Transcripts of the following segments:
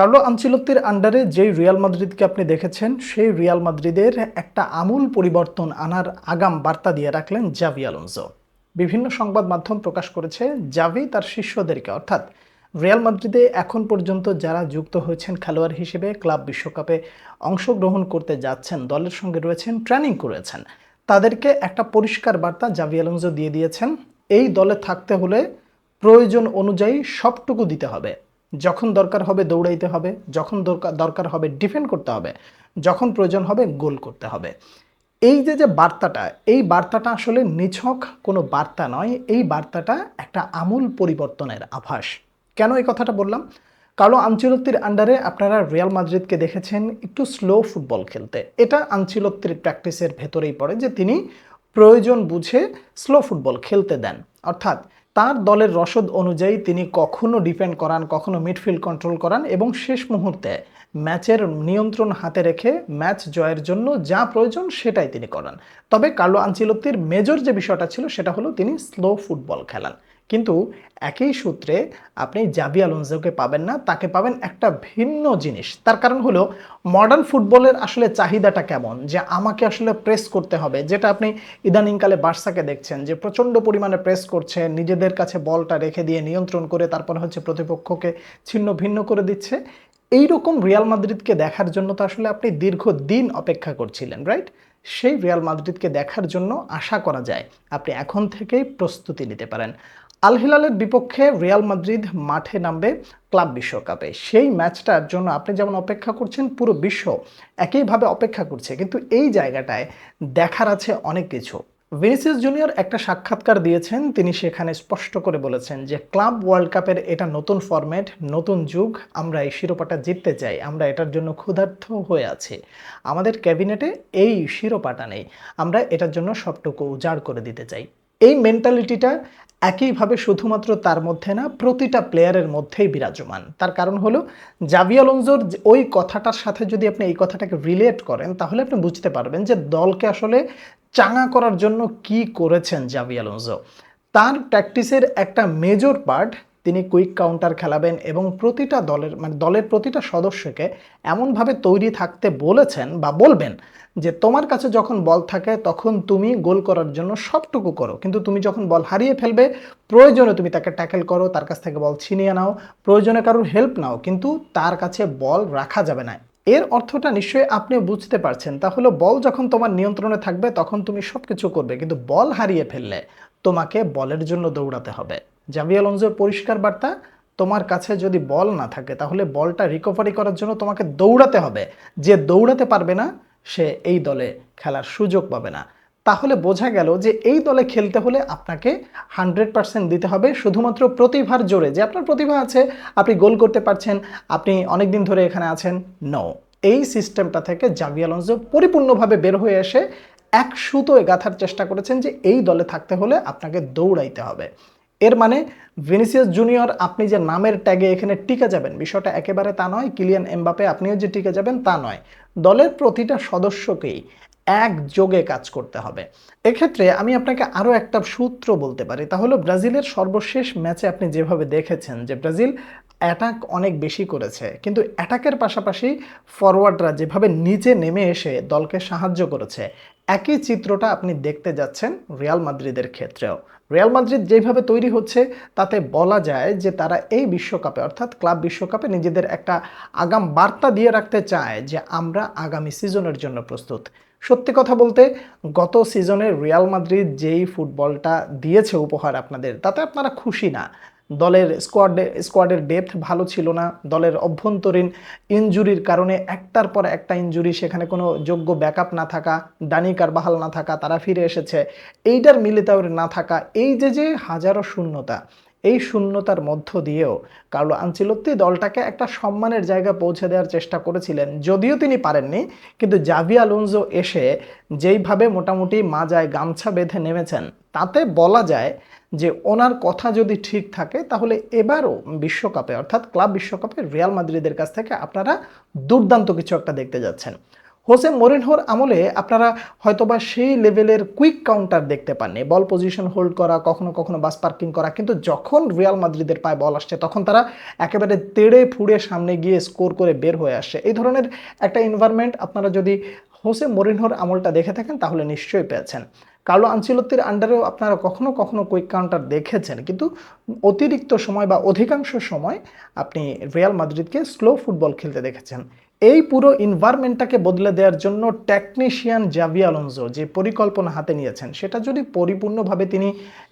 Carlo আনচিলত্তির আন্ডারে যেই Real মাদ্রিদকে আপনি দেখেছেন, সেই রিয়াল মাদ্রিদের একটা আমূল পরিবর্তন আনার আগাম বার্তা দিয়ে রাখলেন জাভি আলোনজো বিভিন্ন সংবাদ মাধ্যম প্রকাশ করেছে, জাভি তার শিষ্যদেরকে, অর্থাৎ রিয়াল মাদ্রিদে এখন পর্যন্ত যারা যুক্ত হয়েছেন খেলোয়াড় হিসেবে, ক্লাব বিশ্বকাপে অংশগ্রহণ করতে যাচ্ছেন, দলের সঙ্গে রয়েছেন ট্রেনিং করেছেন, তাদেরকে একটা পরিষ্কার বার্তা জাভি আলোনজো দিয়ে দিয়েছেন, এই দলে থাকতে হলে প্রয়োজন অনুযায়ী সবটুকু দিতে হবে। যখন দরকার হবে দৌড়াইতে হবে, যখন দরকার দরকার হবে ডিফেন্ড করতে হবে, যখন প্রয়োজন হবে গোল করতে হবে। এই যে যে বার্তাটা, এই বার্তাটা আসলে নিছক কোনো বার্তা নয়, এই বার্তাটা একটা আমূল পরিবর্তনের আভাস। কেন এই কথাটা বললাম? কালো আঞ্চলত্তির আন্ডারে আপনারা রিয়াল মাদ্রিদকে দেখেছেন একটু স্লো ফুটবল খেলতে। এটা আঞ্চলত্তির প্র্যাকটিসের ভেতরেই পড়ে যে তিনি প্রয়োজন বুঝে স্লো ফুটবল খেলতে দেন। অর্থাৎ তার দলের রসদ অনুযায়ী তিনি কখনো ডিফেন্ড করান, কখনো মিডফিল্ড কন্ট্রোল করান এবং শেষ মুহূর্তে ম্যাচের নিয়ন্ত্রণ হাতে রেখে ম্যাচ জয়ের জন্য যা প্রয়োজন সেটাই তিনি করান। তবে কার্লো আঞ্চিলত্তির মেজর যে বিষয়টা ছিল সেটা হলো তিনি স্লো ফুটবল খেলান। কিন্তু একই সূত্রে আপনি জাবি আলোনজোকে পাবেন না, তাকে পাবেন একটা ভিন্ন জিনিস। তার কারণ হলো মডার্ন ফুটবলের আসলে চাহিদাটা কেমন? যে আমাকে আসলে প্রেস করতে হবে। যেটা আপনি ইদানিংকালে বার্সাকে দেখছেন, যে প্রচণ্ড পরিমাণে প্রেস করছে, নিজেদের কাছে বলটা রেখে দিয়ে নিয়ন্ত্রণ করে, তারপরে হচ্ছে প্রতিপক্ষকে ছিন্ন ভিন্ন করে দিচ্ছে। এই রকম রিয়াল মাদ্রিদকে দেখার জন্য তো আসলে আপনি দীর্ঘ দিন অপেক্ষা করছিলেন রাইট সেই রিয়াল মাদ্রিদকে দেখার জন্য আশা করা যায়, আপনি এখন থেকেই প্রস্তুতি নিতে পারেন। আল হিলালের বিপক্ষে রিয়াল মাদ্রিদ মাঠে নামবে ক্লাব বিশ্বকাপে। সেই ম্যাচটার জন্য আপনি যেমন অপেক্ষা করছেন, পুরো বিশ্ব একইভাবে অপেক্ষা করছে। কিন্তু এই জায়গাটায় দেখার আছে অনেক কিছু। ভিনিসিয়াস জুনিয়র একটা সাক্ষাৎকার দিয়েছেন। তিনি সেখানে স্পষ্ট করে বলেছেন যে, ক্লাব ওয়ার্ল্ড কাপের এটা নতুন ফরম্যাট, নতুন যুগ, আমরা এই শিরোপাটা জিততে চাই। আমরা এটার জন্য ক্ষুধার্থ হয়ে আছি। আমাদের ক্যাবিনেটে এই শিরোপাটা নেই। আমরা এটার জন্য সবটুকু উজাড় করে দিতে চাই। এই মেন্টালিটিটা একইভাবে শুধুমাত্র তার মধ্যে না, প্রতিটা প্লেয়ারের মধ্যেই বিরাজমান। তার কারণ হলো, জাভি ওই কথাটার সাথে যদি আপনি এই কথাটাকে রিলেট করেন, তাহলে আপনি বুঝতে পারবেন যে দলকে আসলে চাঙা করার জন্য কি করেছেন জাভি তার প্র্যাকটিসের একটা মেজর পার্ট তিনি কুইক কাউন্টার খেলাবেন এবং প্রতিটা দলের মানে দলের প্রতিটা সদস্যকে এমনভাবে তৈরি থাকতে বলেছেন বা বলবেন যে তোমার কাছে যখন বল থাকে তখন তুমি গোল করার জন্য সবটুকু করো। কিন্তু তুমি যখন বল হারিয়ে ফেলবে, প্রয়োজনে তুমি তাকে ট্যাকেল করো, তার কাছ থেকে বল ছিনিয়ে নাও, প্রয়োজনে কারোর হেল্প নাও, কিন্তু তার কাছে বল রাখা যাবে না। এর অর্থটা নিশ্চয়ই আপনি বুঝতে পারছেন। তাহলে বল যখন তোমার নিয়ন্ত্রণে থাকবে তখন তুমি সব কিছু করবে, কিন্তু বল হারিয়ে ফেললে তোমাকে বলের জন্য দৌড়াতে হবে। জাভি আলonsoর পরিষ্কার বার্তা, তোমার কাছে যদি বল না থাকে, তাহলে বলটা রিকভারি করার জন্য তোমাকে দৌড়াতে হবে। যে দৌড়াতে পারবে না, সে এই দলে খেলার সুযোগ পাবে না। তাহলে বোঝা গেল যে এই দলে খেলতে হলে আপনাকে হান্ড্রেড পার্সেন্ট দিতে হবে শুধুমাত্র প্রতিভার জোরে। যে আপনার প্রতিভা আছে, আপনি গোল করতে পারছেন, আপনি অনেক দিন ধরে এখানে আছেন নো এই সিস্টেমটা থেকে জাভি আলোনসো পরিপূর্ণভাবে বের হয়ে এসে এক সুতোয় গাঁথার চেষ্টা করেছেন যে এই দলে থাকতে হলে আপনাকে দৌড়াইতে হবে। এর মানে ভিনিসিয়াস জুনিয়র, আপনি যে নামের ট্যাগে এখানে টিকে যাবেন, বিষয়টা একেবারে তা নয়, কিলিয়ান এমবাপে আপনিও যে টিকে যাবেন তা নয়। দলের প্রতিটা সদস্যকেই একযোগে কাজ করতে হবে। এক্ষেত্রে আমি আপনাকে আরও একটা সূত্র বলতে পারি, তা হলো ব্রাজিলের সর্বশেষ ম্যাচে আপনি যেভাবে দেখেছেন যে ব্রাজিল অ্যাটাক অনেক বেশি করেছে, কিন্তু অ্যাটাকের পাশাপাশি ফরওয়ার্ডরা যেভাবে নিচে নেমে এসে দলকে সাহায্য করেছে একই চিত্রটা আপনি দেখতে যাচ্ছেন রিয়াল মাদ্রিদের ক্ষেত্রেও। রিয়াল মাদ্রিদ যেভাবে তৈরি হচ্ছে, তাতে বলা যায় যে তারা এই বিশ্বকাপে, অর্থাৎ ক্লাব বিশ্বকাপে নিজেদের একটা আগাম বার্তা দিয়ে রাখতে চায় যে আমরা আগামী সিজনের জন্য প্রস্তুত। সত্যি কথা বলতে, গত সিজনে রিয়াল মাদ্রিদ যেই ফুটবলটা দিয়েছে উপহার আপনাদের, তাতে আপনারা খুশি না। দলের স্কোয়াডে স্কোয়াডের ডেপথ ভালো ছিল না। দলের অভ্যন্তরীণ ইনজুরির কারণে একটার পর একটা ইনজুরি সেখানে কোনো যোগ্য ব্যাকআপ না থাকা ডানি কারবাহাল না থাকা, তারা ফিরে এসেছে। এইটার মিলিতাওয়ের না থাকা, এই যে যে হাজারো শূন্যতা, এই শূন্যতার মধ্য দিয়েও কার্লো আঞ্চিলত্তি দলটাকে একটা সম্মানের জায়গা পৌঁছে দেওয়ার চেষ্টা করেছিলেন। যদিও তিনি পারেননি, কিন্তু জাভি আলোনজো এসে যেইভাবে মোটামুটি মাজায় গামছা বেঁধে নেমেছেন তাতে বলা যায় যে ওনার কথা যদি ঠিক থাকে, তাহলে এবারও বিশ্বকাপে, অর্থাৎ ক্লাব বিশ্বকাপে রিয়াল মাদ্রিদের কাছ থেকে আপনারা দুর্দান্ত কিছু একটা দেখতে যাচ্ছেন। হোসে মরিনহোর আমলে আপনারা হয়তোবা সেই লেভেলের কুইক কাউন্টার দেখতে পাননি। বল পজিশন হোল্ড করা, কখনো কখনো বাস পার্কিং করা, কিন্তু যখন রিয়াল মাদ্রিদের পায়ে বল আসছে, তখন তারা একেবারে তেড়ে ফুড়ে সামনে গিয়ে স্কোর করে বের হয়ে আসছে এই ধরনের একটা এনভায়রনমেন্ট আপনারা যদি হোসে মরিনহোর আমলটা দেখে থাকেন, তাহলে নিশ্চয়ই পেয়েছেন। কার্লো আঞ্চিলত্তির আন্ডারেও আপনারা কখনো কখনো কুইক কাউন্টার দেখেছেন। কিন্তু অতিরিক্ত সময় বা অধিকাংশ সময় আপনি রিয়াল মাদ্রিদকে স্লো ফুটবল খেলতে দেখেছেন। এই পুরো এনভায়রনমেন্টটাকে বদলে দেওয়ার জন্য টেকনিশিয়ান জাভি আলোনজো যে পরিকল্পনা হাতে নিয়েছেন, সেটা যদি পরিপূর্ণভাবে তিনি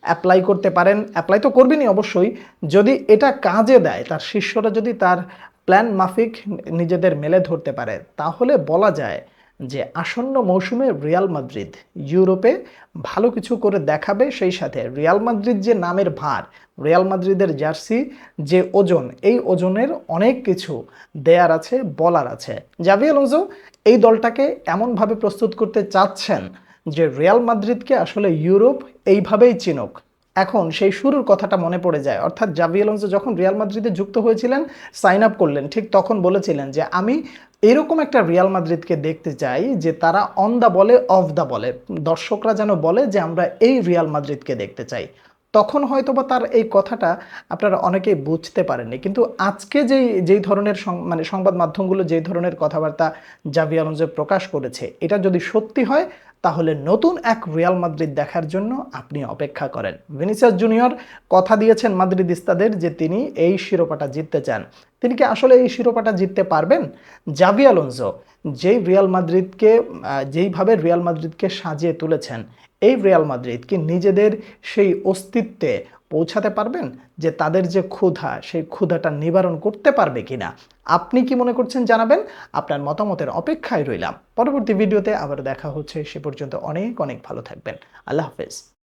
অ্যাপ্লাই করতে পারেন অ্যাপ্লাই তো করবেনই অবশ্যই, যদি এটা কাজে দেয়, তার শিষ্যরা যদি তার প্ল্যান মাফিক, নিজেদের মেলে ধরতে পারে, তাহলে বলা যায় যে আসন্ন মৌসুমে রিয়াল মাদ্রিদ ইউরোপে ভালো কিছু করে দেখাবে সেই সাথে। রিয়াল মাদ্রিদ যে নামের ভার, রিয়াল মাদ্রিদের জার্সি যে ওজন, এই ওজনের অনেক কিছু দেয়ার আছে, বলার আছে। জাভি আলোনজো এই দলটাকে এমনভাবে প্রস্তুত করতে চাচ্ছেন যে রিয়াল মাদ্রিদকে আসলে ইউরোপ এইভাবেই চিনুক। এখন সেই শুরুর কথাটা মনে পড়ে যায়। অর্থাৎ জাভি যখন রিয়াল মাদ্রিদে যুক্ত হয়েছিলেন, সাইন আপ করলেন, ঠিক তখন বলেছিলেন যে, আমি এরকম একটা রিয়াল মাদ্রিদকে দেখতে চাই যে তারা on the ball off the ball দর্শকরা যেন বলে যে আমরা এই রিয়াল মাদ্রিদকে দেখতে চাই। তখন হয়তোবা তার এই কথাটা আপনারা অনেকেই বুঝতে পারেননি। কিন্তু আজকে যেই যেই ধরনের মানে সংবাদ মাধ্যমগুলো যেই ধরনের কথাবার্তা জাভি আলোনজো প্রকাশ করেছে, এটা যদি সত্যি হয়, তাহলে নতুন এক রিয়াল মাদ্রিদ দেখার জন্য আপনি অপেক্ষা করেন। ভিনিসিয়াস জুনিয়র কথা দিয়েছেন মাদ্রিদিস্তাদের যে তিনি এই শিরোপাটা জিততে চান। তিনি কি আসলে এই শিরোপাটা জিততে পারবেন? জাভি আলোনজো, যেই রিয়াল মাদ্রিদকে যেইভাবে রিয়াল মাদ্রিদকে সাজিয়ে তুলেছেন এই রিয়াল মাদ্রিদ কি নিজেদের সেই অস্তিত্বে পৌঁছাতে পারবেন? যে তাদের যে ক্ষুধা, সেই ক্ষুধাটা নিবারণ করতে পারবে কি না আপনি কি মনে করছেন জানাবেন? আপনার মতামতের অপেক্ষায় রইলাম। পরবর্তী ভিডিওতে আবার দেখা হচ্ছে। সে পর্যন্ত অনেক অনেক ভালো থাকবেন। আল্লাহ হাফেজ।